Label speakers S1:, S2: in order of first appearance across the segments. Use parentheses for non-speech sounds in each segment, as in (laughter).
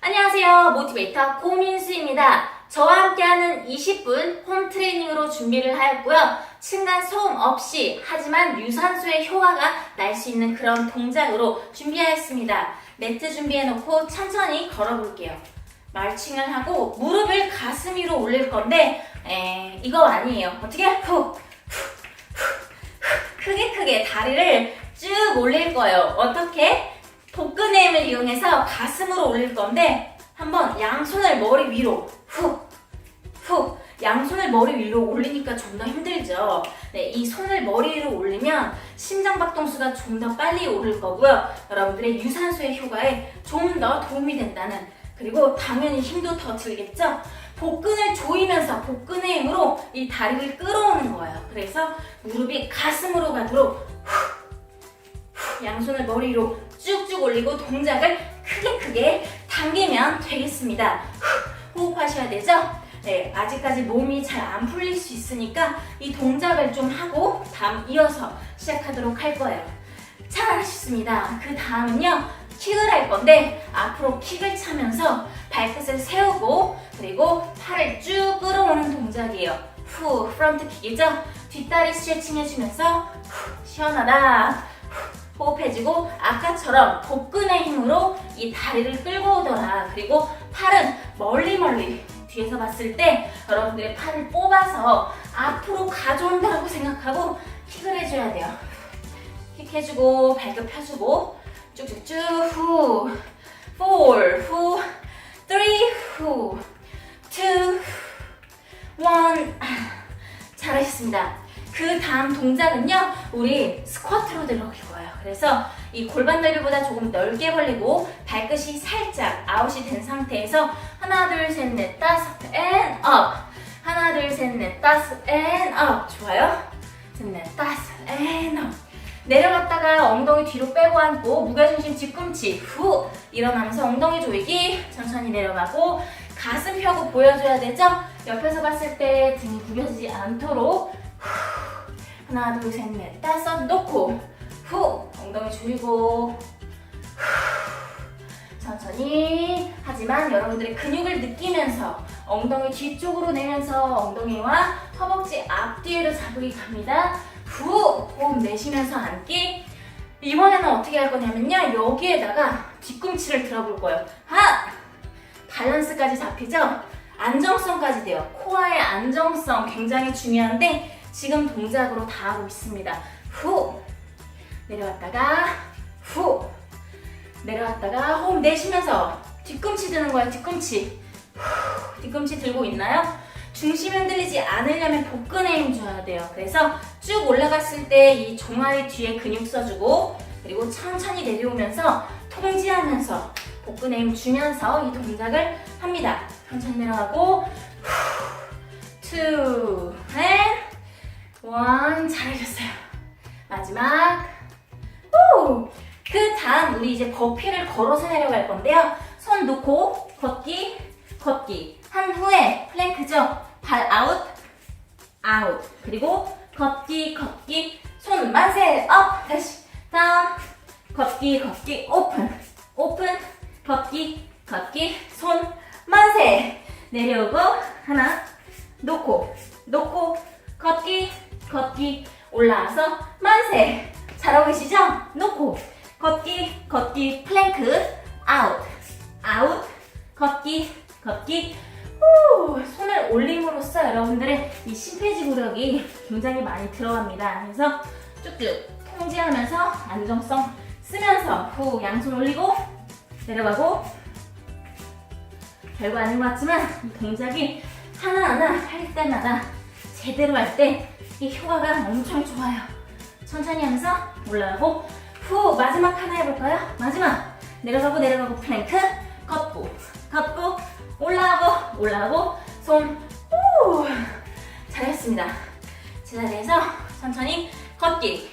S1: 안녕하세요. 모티베이터 고민수입니다. 저와 함께하는 20분 홈 트레이닝으로 준비를 하였고요. 층간 소음 없이 하지만 유산소의 효과가 날 수 있는 그런 동작으로 준비하였습니다. 매트 준비해놓고 천천히 걸어볼게요. 말칭을 하고 무릎을 가슴 위로 올릴 건데 에, 이거 아니에요. 어떻게? 후, 후, 후, 후. 크게 크게 다리를 쭉 올릴 거예요. 어떻게? 복근의 힘을 이용해서 가슴으로 올릴 건데 한번 양손을 머리 위로 훅, 훅 양손을 머리 위로 올리니까 좀 더 힘들죠. 네, 이 손을 머리 위로 올리면 심장 박동수가 좀 더 빨리 오를 거고요. 여러분들의 유산소의 효과에 좀 더 도움이 된다는 그리고 당연히 힘도 더 들겠죠. 복근을 조이면서 복근의 힘으로 이 다리를 끌어오는 거예요. 그래서 무릎이 가슴으로 가도록 후, 양손을 머리 위로 쭉쭉 올리고 동작을 크게 크게 당기면 되겠습니다. 후, 호흡하셔야 되죠? 네, 아직까지 몸이 잘 안 풀릴 수 있으니까 이 동작을 좀 하고 다음 이어서 시작하도록 할 거예요. 잘하셨습니다. 그 다음은요, 킥을 할 건데 앞으로 킥을 차면서 발끝을 세우고 그리고 팔을 쭉 끌어오는 동작이에요. 후, 프론트 킥이죠? 뒷다리 스트레칭 해주면서 후, 시원하다. 후, 호흡해주고 아까처럼 복근의 힘으로 이 다리를 끌고 오더라. 그리고 팔은 멀리 멀리 뒤에서 봤을 때 여러분들의 팔을 뽑아서 앞으로 가져온다고 생각하고 킥을 해줘야 돼요. 킥 해주고 발끝 펴주고 쭉쭉쭉 후, 4, 후, 3, 후, 2, 1. 잘하셨습니다. 그 다음 동작은요, 우리 스쿼트로 들어갈 거예요. 그래서 이 골반 넓이보다 조금 넓게 벌리고 발끝이 살짝 아웃이 된 상태에서 하나, 둘, 셋, 넷, 다섯, 앤 업. 하나, 둘, 셋, 넷, 다섯, 앤 업. 좋아요. 셋, 넷, 다섯, 앤 업. 내려갔다가 엉덩이 뒤로 빼고 앉고 무게중심 뒤꿈치 후 일어나면서 엉덩이 조이기 천천히 내려가고 가슴 펴고 보여줘야 되죠? 옆에서 봤을 때 등이 구겨지지 않도록 후, 하나 둘 셋 넷 다섯 놓고 후 엉덩이 조이고. 후, 천천히. 하지만 여러분들의 근육을 느끼면서 엉덩이 뒤쪽으로 내면서 엉덩이와 허벅지 앞뒤로 잡으기 갑니다. 후. 호흡 내쉬면서 앉기. 이번에는 어떻게 할 거냐면요. 여기에다가 뒤꿈치를 들어볼 거예요. 하! 밸런스까지 잡히죠? 안정성까지 돼요. 코어의 안정성 굉장히 중요한데 지금 동작으로 다 하고 있습니다. 후 내려왔다가 후 내려왔다가 호흡 내쉬면서 뒤꿈치 드는 거예요 뒤꿈치 후, 뒤꿈치 들고 있나요? 중심 흔들리지 않으려면 복근에 힘 줘야 돼요. 그래서 쭉 올라갔을 때 이 종아리 뒤에 근육 써주고 그리고 천천히 내려오면서 통지하면서 복근에 힘 주면서 이 동작을 합니다. 천천히 내려가고 투, 앤 원, 잘하셨어요. 마지막 후! 그 다음 우리 이제 버피를 걸어서 내려갈 건데요. 손 놓고 걷기, 걷기 한 후에 플랭크죠. 발 아웃, 아웃. 그리고 걷기, 걷기, 손 만세, 업, 다시 다운, 걷기, 걷기, 오픈, 오픈, 걷기, 걷기, 손 만세. 내려오고 하나, 놓고, 놓고, 걷기, 걷기, 올라와서 만세. 잘하고 계시죠? 놓고, 걷기, 걷기, 플랭크, 아웃, 아웃, 걷기, 걷기, 후, 손을 올림으로써 여러분들의 이 심폐지구력이 굉장히 많이 들어갑니다. 그래서 쭉쭉 통제하면서 안정성 쓰면서 후 양손 올리고 내려가고 별거 아닌 것 같지만 이 동작이 하나하나 할 때마다 제대로 할 때 이 효과가 엄청 좋아요. 천천히 하면서 올라가고 후 마지막 하나 해볼까요? 마지막 내려가고 내려가고 플랭크 걷고 걷고 올라가고 올라가고 손 후. 잘했습니다. 제자리에서 천천히 걷기.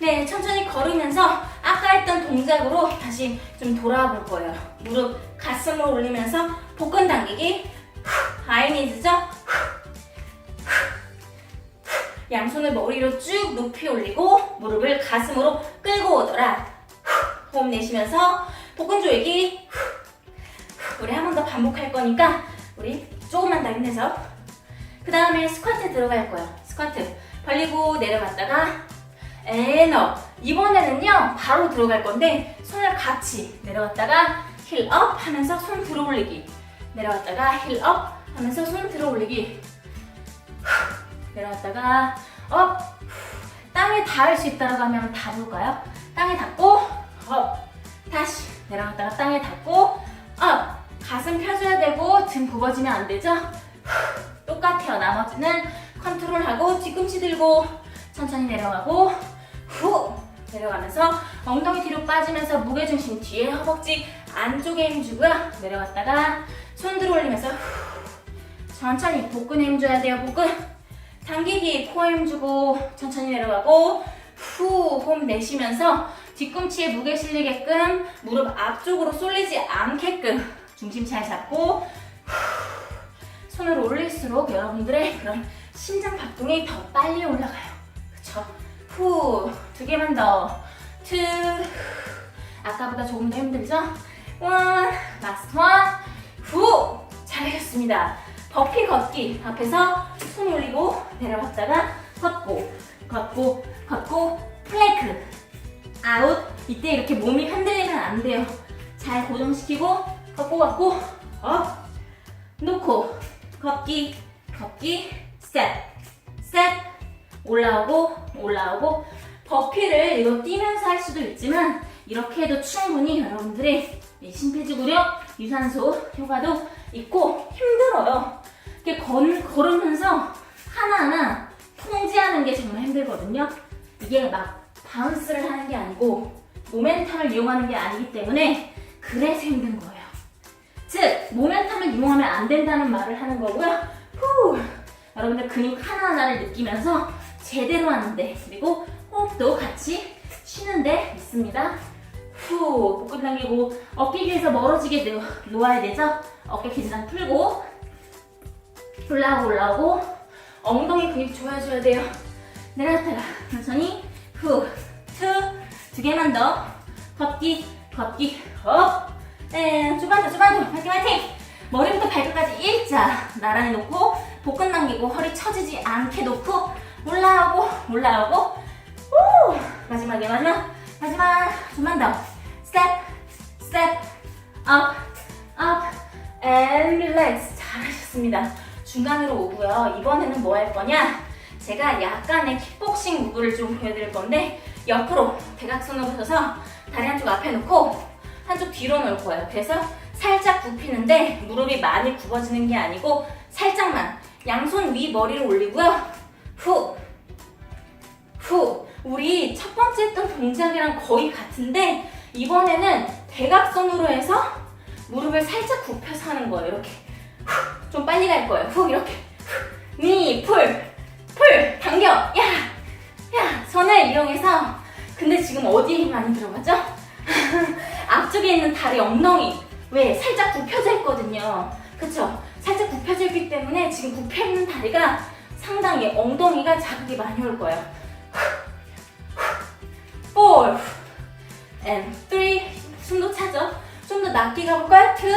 S1: 네, 천천히 걸으면서 아까 했던 동작으로 다시 좀 돌아와 볼 거예요. 무릎 가슴으로 올리면서 복근 당기기. 하이니즈죠? 양손을 머리로 쭉 높이 올리고 무릎을 가슴으로 끌고 오더라. 호흡 내쉬면서 복근 조이기. 우리 한 번 더 반복할 거니까 우리 조금만 더 힘내서 그 다음에 스쿼트 들어갈 거예요. 스쿼트 벌리고 내려갔다가 에너 이번에는요 바로 들어갈 건데 손을 같이 내려갔다가 힐업 하면서 손 들어 올리기 내려갔다가 힐업 하면서 손 들어 올리기 내려갔다가 업 땅에 닿을 수 있다고 하면 닿을까요? 땅에 닿고 업 다시 내려갔다가 땅에 닿고 업 가슴 펴줘야 되고 등 굽어지면 안 되죠? 똑같아요. 나머지는 컨트롤하고 뒤꿈치 들고 천천히 내려가고 후 내려가면서 엉덩이 뒤로 빠지면서 무게중심 뒤에 허벅지 안쪽에 힘주고요. 내려갔다가 손 들어 올리면서 후, 천천히 복근에 힘줘야 돼요. 복근 당기기 코에 힘주고 천천히 내려가고 후 호흡 내쉬면서 뒤꿈치에 무게 실리게끔 무릎 앞쪽으로 쏠리지 않게끔 중심 잘 잡고 손을 올릴수록 여러분들의 그런 심장 박동이 더 빨리 올라가요. 그쵸? 후, 두 개만 더. 투, 아까보다 조금 더 힘들죠? 원, 라스트 원, 후, 잘하셨습니다. 버피 걷기 앞에서 손 올리고 내려갔다가 걷고, 걷고, 걷고, 플랭크. 아웃. 이때 이렇게 몸이 흔들리면 안 돼요. 잘 고정시키고, 걷고, 걷고, 업. 놓고, 걷기, 걷기, 스텝, 올라오고, 올라오고, 버피를 이거 뛰면서 할 수도 있지만, 이렇게 해도 충분히 여러분들이 이 심폐지구력, 유산소 효과도 있고, 힘들어요. 이렇게 건, 걸으면서 하나하나 통제하는 게 정말 힘들거든요. 이게 막 바운스를 하는 게 아니고, 모멘텀을 이용하는 게 아니기 때문에, 그래서 힘든 거예요. 즉 모멘텀을 이용하면 안 된다는 말을 하는 거고요. 후 여러분들 근육 하나하나를 느끼면서 제대로 하는데 그리고 호흡도 같이 쉬는데 있습니다. 후 복근 당기고 어깨 위에서 멀어지게 놓- 놓아야 되죠. 어깨 긴장 풀고 올라오고 올라오고 엉덩이 근육 조여줘야 돼요. 내려갔다가 천천히 후 투 두 개만 더 걷기 걷기 업 네, 조금 더, 조금 더. 화이팅, 화이팅! 머리부터 발끝까지 일자 나란히 놓고 복근 당기고 허리 처지지 않게 놓고 올라오고 올라오고 오! 마지막에 마지막 마지막 좀만 더 스텝 업 업, and relax 잘하셨습니다 중간으로 오고요 이번에는 뭐 할 거냐 제가 약간의 킥복싱 무브를 좀 보여드릴 건데 옆으로 대각선으로 서서 다리 한쪽 앞에 놓고 한쪽 뒤로 놓을 거예요. 그래서 살짝 굽히는데 무릎이 많이 굽어지는 게 아니고 살짝만 양손 위 머리를 올리고요. 후, 후. 우리 첫 번째 했던 동작이랑 거의 같은데 이번에는 대각선으로 해서 무릎을 살짝 굽혀서 하는 거예요. 이렇게. 후, 좀 빨리 갈 거예요. 후. 이렇게. 후. 니 풀, 풀. 당겨. 야, 야. 손을 이용해서. 근데 지금 어디에 힘 많이 들어가죠? (laughs) 앞쪽에 있는 다리 엉덩이. 왜? 살짝 굽혀져 있거든요. 그쵸? 살짝 굽혀져 있기 때문에 지금 굽혀 있는 다리가 상당히 엉덩이가 자극이 많이 올 거예요. 4 and 3 숨도 차죠? 좀 더 낮게 가볼까요? 2 1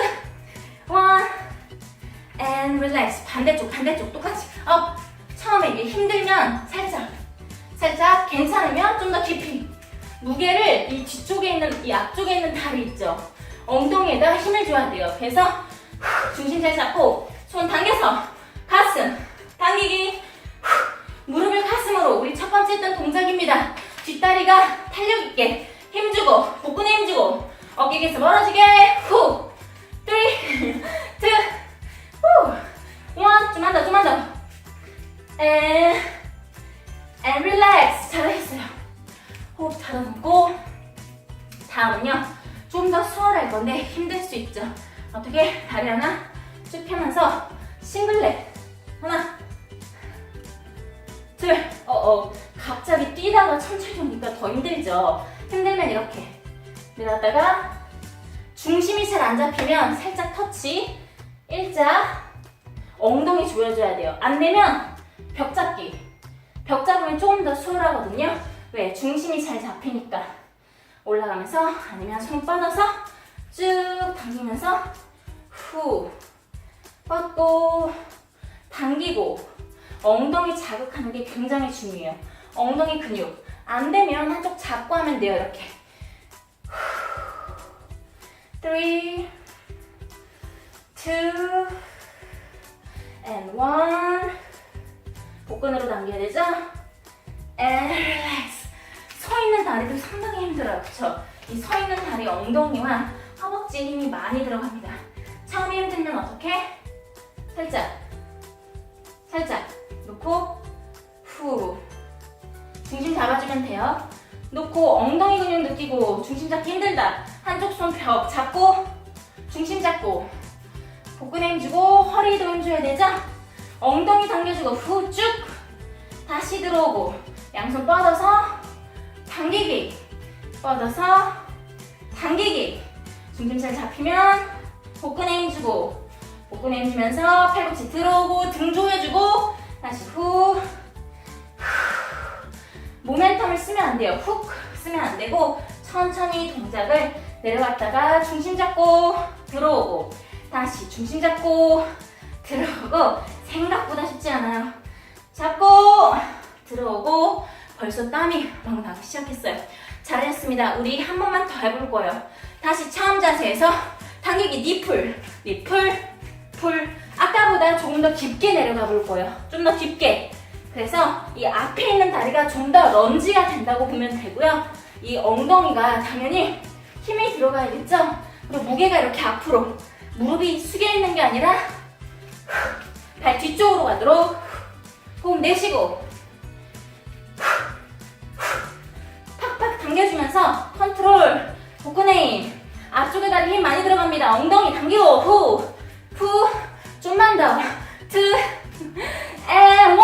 S1: and relax. 반대쪽 반대쪽. 똑같이. 업 처음에 이게 힘들면 살짝 살짝 괜찮으면 좀 더 깊이. 무게를 이 뒤쪽에 있는 이 앞쪽에 있는 다리 있죠? 엉덩이에다 힘을 줘야 돼요. 그래서 후, 중심 잘 잡고 손 당겨서 가슴 당기기. 후, 무릎을 가슴으로 우리 첫 번째 했던 동작입니다. 뒷다리가 탄력 있게 힘주고 복근에 힘주고 어깨 에서 멀어지게 후! 3, 2, (laughs) 후! 1, 좀만 더 좀만 더. And, and 잘하셨어요. 호흡 닫아놓고 다음은요. 좀 더 수월할 건데 힘들 수 있죠. 어떻게? 다리 하나 쭉 펴면서 싱글렛 하나 둘. 어어. 갑자기 뛰다가 천천히 오니까 더 힘들죠 힘들면 이렇게 내려갔다가 중심이 잘 안 잡히면 살짝 터치 일자 엉덩이 조여줘야 돼요 안 되면 벽 잡기 벽 잡으면 조금 더 수월하거든요 왜? 중심이 잘 잡히니까 올라가면서 아니면 손 뻗어서 쭉 당기면서 후. 뻗고, 당기고, 엉덩이 자극하는 게 굉장히 중요해요. 엉덩이 근육. 안 되면 한쪽 잡고 하면 돼요, 이렇게. Three, two, and one. 복근으로 당겨야 되죠? And relax. 서 있는 다리도 상당히 힘들어요. 그쵸? 이 서 있는 다리 엉덩이와 허벅지에 힘이 많이 들어갑니다. 처음에 힘들면 어떻게? 살짝, 살짝 놓고 후. 중심 잡아주면 돼요. 놓고 엉덩이 근육 느끼고 중심 잡기 힘들다. 한쪽 손 벽 잡고 중심 잡고 복근에 힘주고 허리도 힘줘야 되죠? 엉덩이 당겨주고 후 쭉 다시 들어오고 양손 뻗어서 당기기 뻗어서 당기기 중심 잘 잡히면 복근에 힘주고 복근에 힘주면서 팔꿈치 들어오고 등 조여주고 다시 후 모멘텀을 쓰면 안 돼요 훅 쓰면 안 되고 천천히 동작을 내려갔다가 중심 잡고 들어오고 다시 중심 잡고 들어오고 생각보다 쉽지 않아요 잡고 들어오고 벌써 땀이 막 나기 시작했어요. 잘했습니다. 우리 한 번만 더 해볼 거예요. 다시 처음 자세에서 당기기 니풀, 니풀, 풀. 아까보다 조금 더 깊게 내려가 볼 거예요. 좀 더 깊게. 그래서 이 앞에 있는 다리가 좀 더 런지가 된다고 보면 되고요. 이 엉덩이가 당연히 힘이 들어가야겠죠? 그리고 무게가 이렇게 앞으로 무릎이 숙여 있는 게 아니라 발 뒤쪽으로 가도록 호흡 내쉬고 팍팍 당겨주면서 컨트롤 복근에 힘 앞쪽에 다리 힘 많이 들어갑니다. 엉덩이 당기고 후 후. 좀만 더. Two and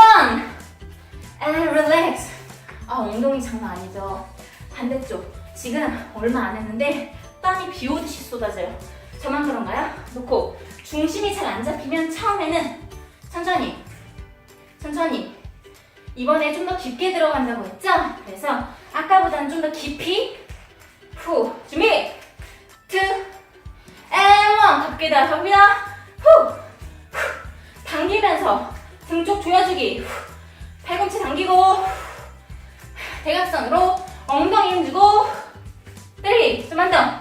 S1: and relax. 아 엉덩이 장난 아니죠. 반대쪽. 지금 얼마 안 했는데 땀이 비 오듯이 쏟아져요. 저만 그런가요? 놓고 중심이 잘 안 잡히면 처음에는 천천히 천천히. 이번에 좀 더 깊게 들어간다고 했죠? 그래서 아까보다는 좀 더 깊이. 후 준비. 투 and one. 갑니다. 갑니다. 후 후. 당기면서 등 쪽 조여주기. 후. 팔꿈치 당기고 후. 대각선으로 엉덩이 힘주고 때리 좀만 더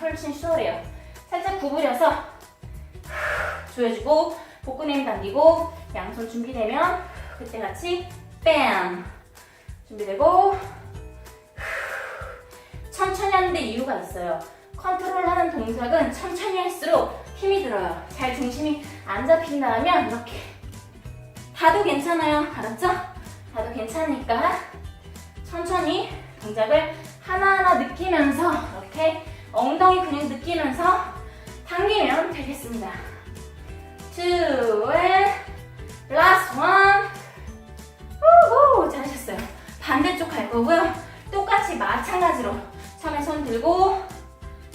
S1: 훨씬 수월해요 살짝 구부려서 후, 조여주고 복근 힘 당기고 양손 준비되면 그때 같이 뺨 준비되고 후, 천천히 하는데 이유가 있어요 컨트롤하는 동작은 천천히 할수록 힘이 들어요. 잘 중심이 안 잡힌다면 이렇게 다도 괜찮아요. 알았죠? 다도 괜찮으니까 천천히 동작을 하나하나 느끼면서 이렇게 엉덩이 근육 느끼면서 당기면 되겠습니다. Two and last one. 우후 잘하셨어요. 반대쪽 갈 거고요. 똑같이 마찬가지로 처음에 손 들고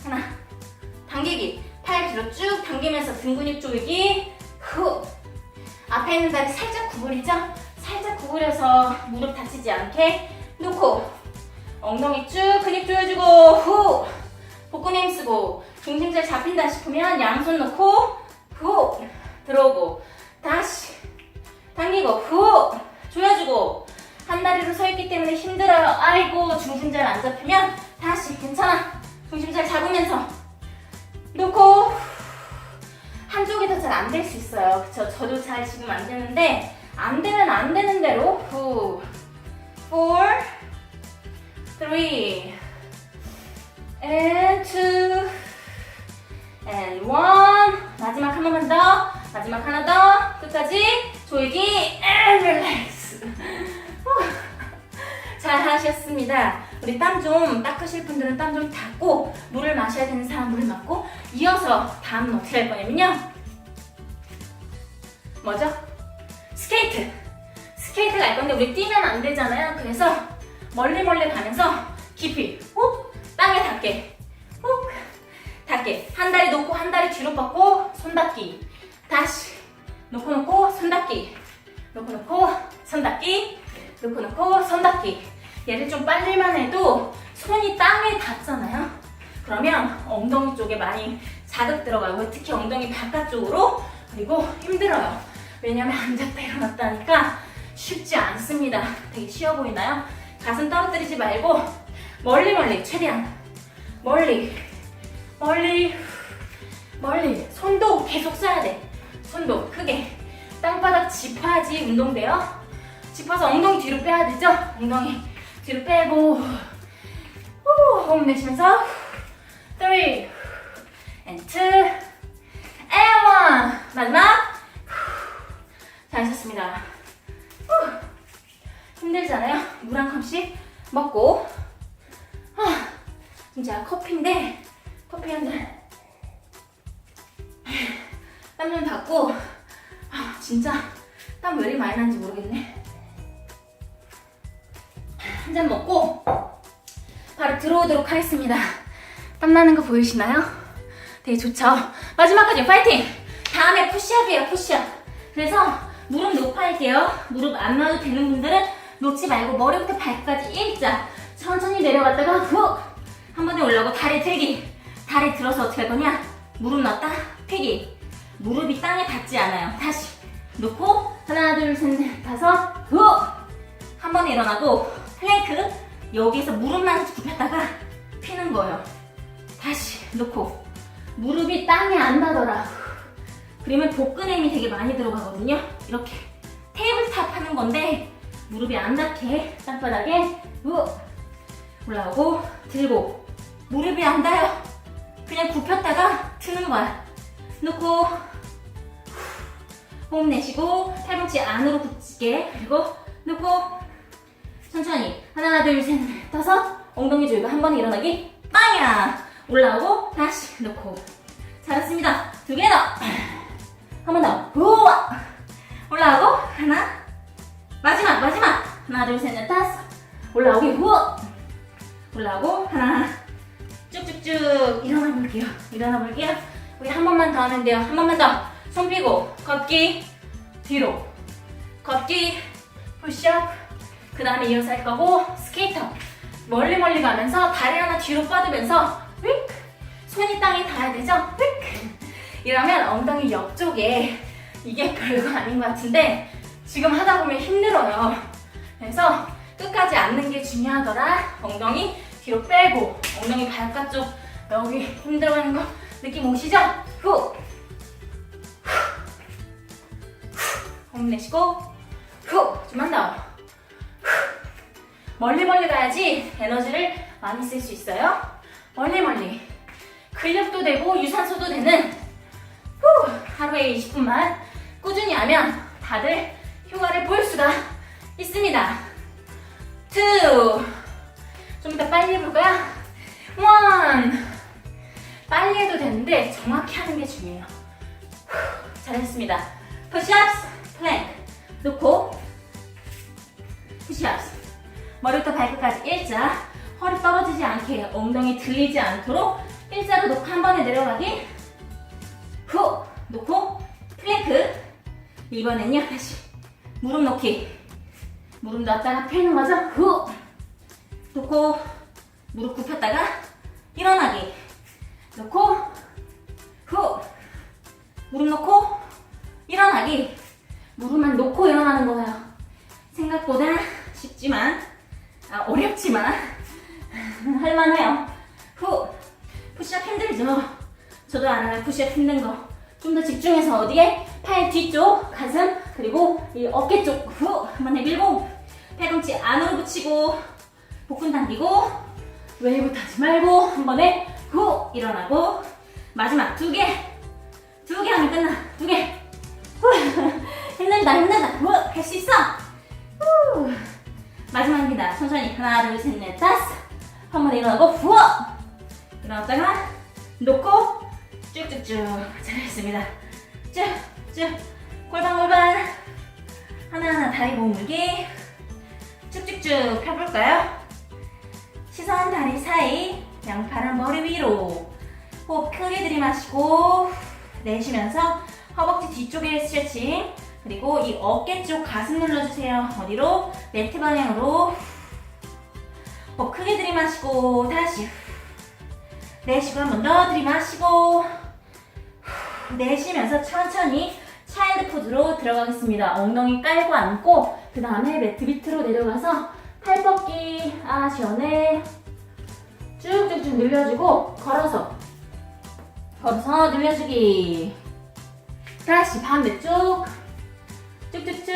S1: 하나 당기기 팔 뒤로 쭉 당기면서 등 근육 조이기 후 앞에 있는 다리 살짝 구부리죠? 살짝 구부려서 무릎 다치지 않게 놓고 엉덩이 쭉 근육 조여주고 후 복근 힘 쓰고 중심 잘 잡힌다 싶으면 양손 놓고 후 들어오고 다시 당기고 후 조여주고 한 다리로 서 있기 때문에 힘들어요 아이고 중심 잘 안 잡히면 다시 괜찮아 중심 잘 잡으면서 놓고 한쪽이 더 잘 안 될 수 있어요. 그쵸? 저도 잘 지금 안 되는데 안 되면 안 되는 대로 후, four, three, and two, and one. 마지막 한 번만 더. 마지막 하나 더. 끝까지. 조이기 and relax. 후. (laughs) 잘 하셨습니다. 우리 땀 좀 닦으실 분들은 땀 좀 닦고 물을 마셔야 되는 사람 물을 맞고 이어서 다음은 어떻게 할 거냐면요. 뭐죠? 스케이트. 스케이트 갈 건데 우리 뛰면 안 되잖아요. 그래서 멀리 멀리 가면서 깊이 훅땅 에 닿게 훅 닿게 한 다리 놓고 한 다리 뒤로 뻗고 손 닿기 다시 놓고 놓고 손 닿기 놓고 놓고 손 닿기 놓고 놓고 손 닿기 얘를 좀 빨리만 해도 손이 땅에 닿잖아요. 그러면 엉덩이 쪽에 많이 자극 들어가고 특히 엉덩이 바깥쪽으로 그리고 힘들어요. 왜냐면 앉았다 일어났다 하니까 쉽지 않습니다. 되게 쉬워 보이나요? 가슴 떨어뜨리지 말고 멀리 멀리 최대한 멀리. 멀리. 멀리. 손도 계속 써야 돼. 손도 크게. 땅바닥 짚어야지 운동돼요. 짚어서 엉덩이 뒤로 빼야 되죠? 엉덩이 뒤로 빼고. 후, 호흡 내쉬면서. 3 and 2 and 1 마지막. 잘하셨습니다. 후. 힘들잖아요. 물 한 컵씩 먹고 아, 진짜 커피인데 커피 한 잔. 땀좀 닦고 아, 진짜 땀 왜 이리 많이 나는지 모르겠네. 한 잔 먹고 바로 들어오도록 하겠습니다. 땀 나는 거 보이시나요? 되게 좋죠? 마지막까지 파이팅! 다음에 푸시업이에요, 푸시업. 그래서 무릎 높아할게요. 무릎 안 놔도 되는 분들은 놓지 말고 머리부터 발끝까지 일자. 천천히 내려갔다가 훅! 한 번에 올라오고 다리 들기. 다리 들어서 어떻게 할 거냐? 무릎 넣었다, 펴기. 무릎이 땅에 닿지 않아요. 다시 놓고 하나, 둘, 셋, 넷, 다섯, 훅! 한 번에 일어나고 플랭크 여기서 무릎만 굽혔다가 피는 거예요. 다시 놓고 무릎이 땅에 안 닿더라. 그러면 복근에 힘이 되게 많이 들어가거든요. 이렇게 테이블탑 하는 건데 무릎이 안 닿게 땅바닥에 우 올라오고 들고 무릎이 안 닿아요. 그냥 굽혔다가 트는 거야. 놓고 호흡 내쉬고 팔꿈치 안으로 붙이게 그리고 놓고 천천히 하나 둘셋 다섯. 엉덩이 조이고 한 번에 일어나기 빵야. 올라오고 다시 놓고. 잘했습니다. 두 개 더. 한 번 더. 우와. 올라오고 하나. 마지막 마지막. 하나 둘셋넷 다섯. 올라오기. 우와. 올라오고 하나 쭉쭉쭉 일어나 볼게요. 일어나 볼게요. 우리 한 번만 더 하면 돼요. 한 번만 더. 손 펴고 걷기 뒤로. 걷기 푸시업 그 다음에 이어서 할 거고 스케이터 멀리 멀리 가면서 다리 하나 뒤로 뻗으면서 휙. 손이 땅에 닿아야 되죠? 휙. 이러면 엉덩이 옆쪽에 이게 별거 아닌 것 같은데 지금 하다 보면 힘들어요. 그래서 끝까지 앉는 게 중요하더라. 엉덩이 뒤로 빼고 엉덩이 바깥쪽 여기 힘들어하는 거 느낌 오시죠? 후 호흡 내쉬고 후 좀만 더 멀리 멀리 가야지 에너지를 많이 쓸 수 있어요. 멀리 멀리. 근력도 되고 유산소도 되는 후, 하루에 20분만 꾸준히 하면 다들 효과를 볼 수가 있습니다. 투. 좀더 빨리 해볼까요? 원. 빨리 해도 되는데 정확히 하는 게 중요해요. 후, 잘했습니다. 푸시업스, 플랭크. 놓고 푸시업스. 머리부터 발끝까지 일자 허리 떨어지지 않게 엉덩이 들리지 않도록 일자로 놓고 한 번에 내려가기 후 놓고 플랭크 이번엔요 다시 무릎 놓기 무릎 넣었다가 펴는 거죠 후 놓고 무릎 굽혔다가 일어나기 놓고 후 무릎 놓고 일어나기 무릎만 놓고 일어나는 거예요 생각보다 쉽지만 아, 어렵지만 (laughs) 할만해요. 후 푸시업 힘들죠? 저도 알아요. 푸시업 힘든 거. 좀 더 집중해서 어디에? 팔 뒤쪽, 가슴, 그리고 이 어깨 쪽. 후 한번 내밀고 팔꿈치 안으로 붙이고 복근 당기고 웨이브 타지 말고 한 번에 후 일어나고 마지막 두 개. 두 개 하면 끝나. 두 개. 후. (laughs) 힘낸다, 힘낸다. 할 수 있어. 후. 마지막입니다. 천천히 하나, 둘, 셋, 넷, 다섯. 한번 일어나고 후어. 일어났다가 놓고 쭉쭉쭉 잘했습니다. 쭉쭉 골반 골반 하나하나 다리 몸무게 쭉쭉쭉 펴볼까요? 시선 다리 사이 양팔은 머리 위로 호흡 크게 들이마시고 내쉬면서 허벅지 뒤쪽에 스트레칭 그리고 이 어깨 쪽 가슴 눌러주세요 어디로? 매트 방향으로 호흡 크게 들이마시고 다시 내쉬고 한 번 더 들이마시고 내쉬면서 천천히 차일드 포즈로 들어가겠습니다. 엉덩이 깔고 앉고 그 다음에 매트 밑으로 내려가서 팔 뻗기 아 시원해. 쭉쭉쭉 늘려주고 걸어서. 걸어서 늘려주기. 다시 반대쪽 쭉쭉쭉.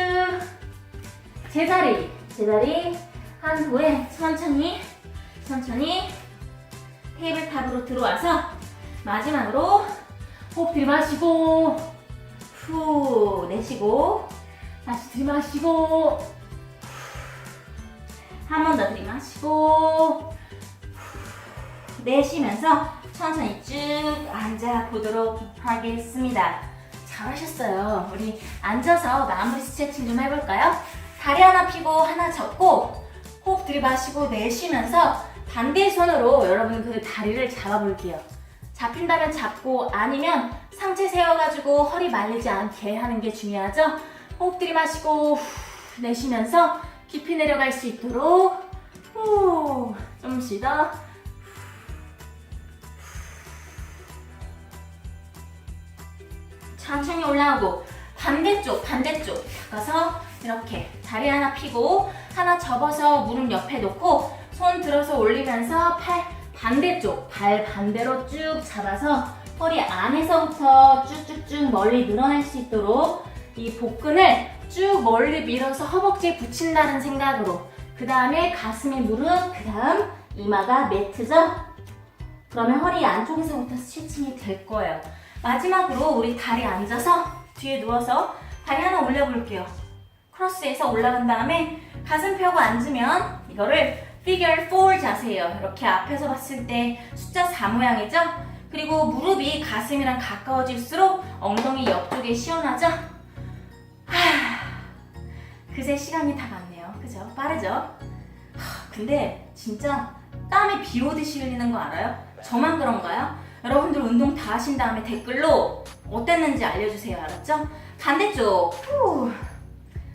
S1: 제자리 제자리. 한 후에 천천히 천천히 테이블탑으로 들어와서 마지막으로 호흡 들이마시고 후 내쉬고 다시 들이마시고 한 번 더 들이마시고 후, 내쉬면서 천천히 쭉 앉아 보도록 하겠습니다. 잘하셨어요. 우리 앉아서 마무리 스트레칭 좀 해볼까요? 다리 하나 펴고 하나 접고 호흡 들이마시고 내쉬면서 반대 손으로 여러분 그 다리를 잡아볼게요. 잡힌다면 잡고 아니면 상체 세워가지고 허리 말리지 않게 하는 게 중요하죠. 호흡 들이마시고 후, 내쉬면서 깊이 내려갈 수 있도록. 후, 좀씩 더 천천히 올라오고 반대쪽 반대쪽 가서 이렇게 다리 하나 펴고 하나 접어서 무릎 옆에 놓고 손 들어서 올리면서 팔 반대쪽 발 반대로 쭉 잡아서 허리 안에서부터 쭉쭉쭉 멀리 늘어날 수 있도록 이 복근을 쭉 멀리 밀어서 허벅지에 붙인다는 생각으로 그 다음에 가슴에 무릎 그 다음 이마가 매트죠 그러면 허리 안쪽에서부터 스트레칭이 될 거예요 마지막으로 우리 다리 앉아서 뒤에 누워서 다리 하나 올려볼게요 크로스해서 올라간 다음에 가슴 펴고 앉으면 이거를 figure 4 자세예요. 이렇게 앞에서 봤을 때 숫자 4 모양이죠? 그리고 무릎이 가슴이랑 가까워질수록 엉덩이 옆쪽에 시원하죠? 하, 그새 시간이 다 갔네요. 그죠? 빠르죠? 하, 근데 진짜 땀이 비 오듯이 흘리는 거 알아요? 저만 그런가요? 여러분들 운동 다 하신 다음에 댓글로 어땠는지 알려주세요. 알았죠? 반대쪽. 후.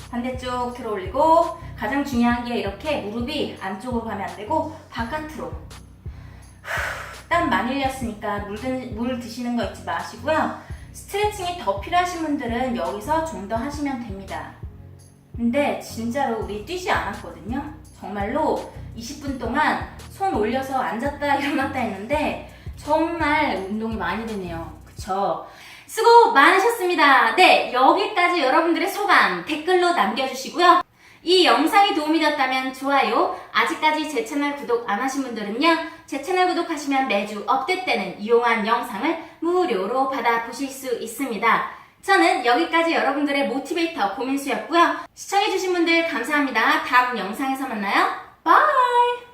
S1: 반대쪽 들어 올리고 가장 중요한 게 이렇게 무릎이 안쪽으로 가면 안 되고 바깥으로 후, 땀 많이 흘렸으니까 물, 드, 물 드시는 거 잊지 마시고요 스트레칭이 더 필요하신 분들은 여기서 좀 더 하시면 됩니다 근데 진짜로 우리 뛰지 않았거든요 정말로 20분 동안 손 올려서 앉았다 (laughs) 일어났다 했는데 정말 운동이 많이 되네요 그쵸? 수고 많으셨습니다. 네, 여기까지 여러분들의 소감 댓글로 남겨주시고요. 이 영상이 도움이 되었다면 좋아요, 아직까지 제 채널 구독 안 하신 분들은요, 제 채널 구독하시면 매주 업데이트되는 유용한 영상을 무료로 받아보실 수 있습니다. 저는 여기까지 여러분들의 모티베이터 고민수였고요. 시청해주신 분들 감사합니다. 다음 영상에서 만나요. 바이!